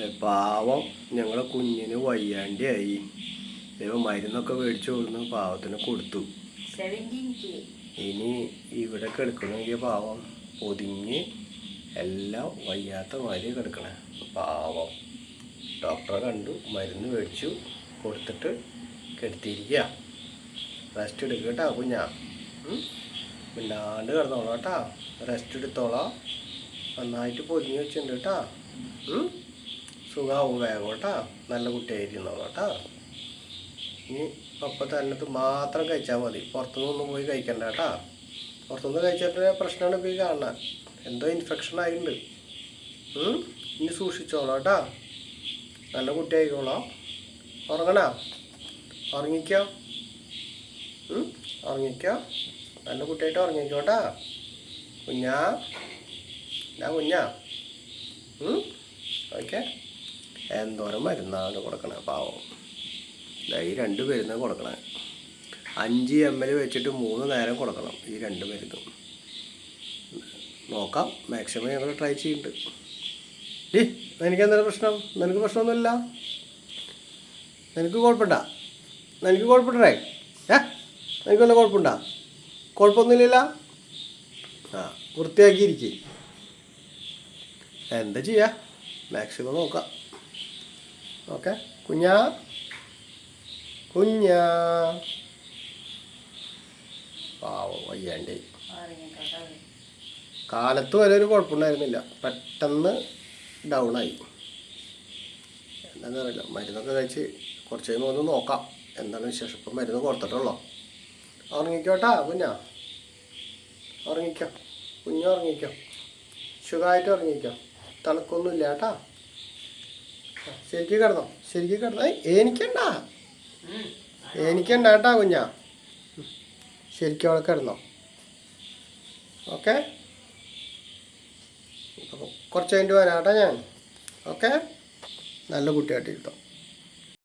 പാവം ഞങ്ങളെ കുഞ്ഞിന് വയ്യാണ്ടിയായി. ദൈവം മരുന്നൊക്കെ മേടിച്ചു കൊടുന്ന് പാവത്തിന് കൊടുത്തു. ഇനി ഇവിടെ കിടക്കണമെങ്കിൽ പാവം ഒതുങ്ങി എല്ലാം വയ്യാത്ത മാതിരി കിടക്കണേ. പാവം. ഡോക്ടറെ കണ്ടു മരുന്ന് മേടിച്ചു കൊടുത്തിട്ട് കെടുത്തിരിക്കുക റെസ്റ്റ് എടുക്കുക കേട്ടോ കുഞ്ഞാ? മിണ്ടാണ്ട് കിടന്നോളാം കേട്ടോ. റെസ്റ്റ് എടുത്തോളാം. നന്നായിട്ട് പൊതിഞ്ഞ് വെച്ചിട്ടുണ്ട് കേട്ടോ. ഉം? സുഖാവും നല്ല കുട്ടിയായിരുന്നോളാം കേട്ടോ ഇനി പപ്പ തന്നത്ത് മാത്രം കഴിച്ചാൽ മതി. പുറത്തുനിന്നൊന്നും പോയി കഴിക്കണ്ട കേട്ടാ പുറത്തുനിന്ന് കഴിച്ചിട്ട് പ്രശ്നമാണ് ഇപ്പോൾ ഈ കാണുന്നത് എന്തോ ഇൻഫെക്ഷൻ ആയിട്ടുണ്ട്. ഇനി സൂക്ഷിച്ചോളാം കേട്ടാ നല്ല കുട്ടി ആയിക്കോളാം ഉറങ്ങണോ? ഉറങ്ങിക്കോ? ഉറങ്ങിക്കോ? നല്ല കുട്ടിയായിട്ട് ഉറങ്ങിക്കോട്ടാ കുഞ്ഞാ. ഞാൻ കുഞ്ഞാ. ഓക്കെ. എന്തോരം മരുന്നാണ് കൊടുക്കണേ പാവം. ഈ രണ്ട് മരുന്ന് കൊടുക്കണേ. അഞ്ച് എം എൽ വെച്ചിട്ട് മൂന്ന് നേരം കൊടുക്കണം ഈ രണ്ട് മരുന്നും നോക്കാം മാക്സിമം ഞങ്ങൾ ട്രൈ ചെയ്യുന്നുണ്ട് ഏ എനിക്ക് എന്താണ് പ്രശ്നം? നിനക്ക് പ്രശ്നമൊന്നുമില്ല? നിനക്ക് കുഴപ്പമുണ്ട? നിനക്ക് കുഴപ്പമുണ്ടേ? ഏ? നിനക്ക് വല്ല കുഴപ്പമുണ്ടാ? കുഴപ്പമൊന്നുമില്ല ആ വൃത്തിയാക്കിയിരിക്കേ. എന്താ ചെയ്യാ? മാക്സിമം നോക്കാം. ഓക്കെ. കുഞ്ഞാ? കുഞ്ഞാ? പാവം വയ്യാണ്ടേ. കാലത്ത് വരെ ഒരു കുഴപ്പമുണ്ടായിരുന്നില്ല. പെട്ടെന്ന് ഡൗൺ ആയി എന്താണെന്ന് അറിയില്ല മരുന്നൊക്കെ കഴിച്ച് കുറച്ച് കഴിയുമ്പോൾ ഒന്ന് നോക്കാം. എന്താണ് വിശേഷം? ഇപ്പം മരുന്ന് കൊടുത്തിട്ടുള്ളോ? ഉറങ്ങിക്കോട്ടാ കുഞ്ഞാ. ഉറങ്ങിക്കോ. കുഞ്ഞു ഉറങ്ങിക്കോ. സുഖമായിട്ട് ഉറങ്ങിക്കോ. തണുക്കൊന്നുമില്ല കേട്ടാ. ശരിക്കും കിടന്നോ ശരിക്കും കിടന്നോ. എനിക്കണ്ടാ. എനിക്കണ്ട കേട്ടാ കുഞ്ഞാ. ശരിക്കും അവിടെ കിടന്നോ. ഓക്കെ? അപ്പോൾ കുറച്ച് കഴിഞ്ഞിട്ട് വരാം കേട്ടോ ഞാൻ. ഓക്കെ? നല്ല കുട്ടിയായിട്ട് കിട്ടും